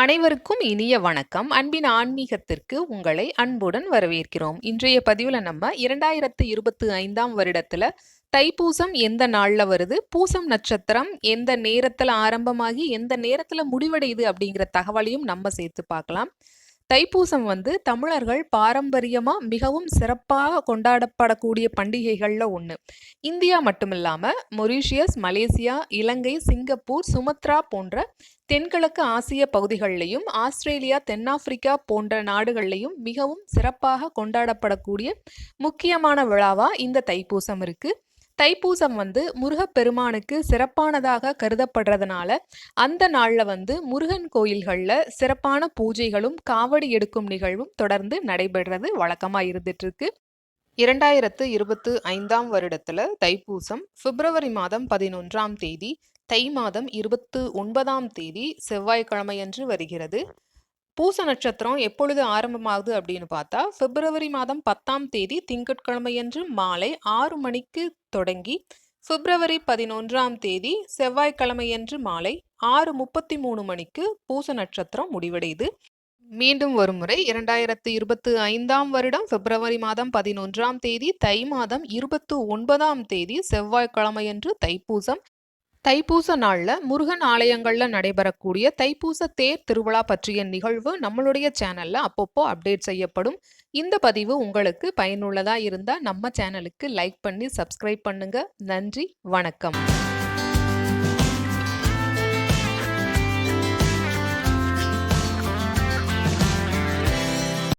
அனைவருக்கும் இனிய வணக்கம். அன்பின் ஆன்மீகத்திற்கு உங்களை அன்புடன் வரவேற்கிறோம். இன்றைய பதிவில் நம்ம இரண்டாயிரத்து இருபத்தி ஐந்தாம் வருடத்துல தைப்பூசம் எந்த நாளில் வருது? பூசம் நட்சத்திரம் எந்த நேரத்தில் ஆரம்பமாகி எந்த நேரத்தில் முடிவடையுது அப்படிங்கிற தகவலையும் நம்ம சேர்த்து பார்க்கலாம். தைப்பூசம் வந்து தமிழர்கள் பாரம்பரியமாக மிகவும் சிறப்பாக கொண்டாடப்படக்கூடிய பண்டிகைகளில் ஒன்று இந்தியா மட்டுமில்லாமல் Mauritius Malaysia Ilangai Singapore Sumatra போன்ற தென்கிழக்கு ஆசிய பகுதிகளிலையும் ஆஸ்திரேலியா தென்னாப்பிரிக்கா போன்ற நாடுகள்லையும் மிகவும் சிறப்பாக கொண்டாடப்படக்கூடிய முக்கியமான விழாவாக இந்த தைப்பூசம் இருக்குது தைப்பூசம் வந்து முருகப்பெருமானுக்கு சிறப்பானதாக கருதப்படுறதுனால அந்த நாளில் வந்து முருகன் கோயில்களில் சிறப்பான பூஜைகளும் காவடி எடுக்கும் நிகழ்வும் தொடர்ந்து நடைபெறுறது வழக்கமாக இருந்துட்டுருக்கு. இரண்டாயிரத்து இருபத்து ஐந்தாம் வருடத்தில் தைப்பூசம் பிப்ரவரி மாதம் பதினொன்றாம் தேதி தை மாதம் இருபத்து ஒன்பதாம் தேதி செவ்வாய்க்கிழமையன்று வருகிறது. பூச நட்சத்திரம் எப்பொழுது ஆரம்பமாகுது அப்படின்னு பார்த்தா பிப்ரவரி மாதம் பத்தாம் தேதி திங்கட்கிழமையன்று மாலை ஆறு மணிக்கு தொடங்கி பிப்ரவரி பதினொன்றாம் தேதி செவ்வாய்க்கிழமையன்று மாலை ஆறு முப்பத்தி மூணு மணிக்கு பூச நட்சத்திரம் முடிவடையுது. மீண்டும் ஒருமுறை இரண்டாயிரத்து இருபத்து ஐந்தாம் வருடம் பிப்ரவரி மாதம் பதினொன்றாம் தேதி தை மாதம் இருபத்து ஒன்பதாம் தேதி செவ்வாய்க்கிழமையன்று தைப்பூசம் தைப்பூச நாளில் முருகன் ஆலயங்களில் நடைபெறக்கூடிய தைப்பூச தேர் திருவிழா பற்றிய நிகழ்வு நம்மளுடைய சேனலில் அப்பப்போ அப்டேட் செய்யப்படும். இந்த பதிவு உங்களுக்கு பயனுள்ளதாக இருந்தால் நம்ம சேனலுக்கு லைக் பண்ணி சப்ஸ்கிரைப் பண்ணுங்கள் நன்றி வணக்கம்.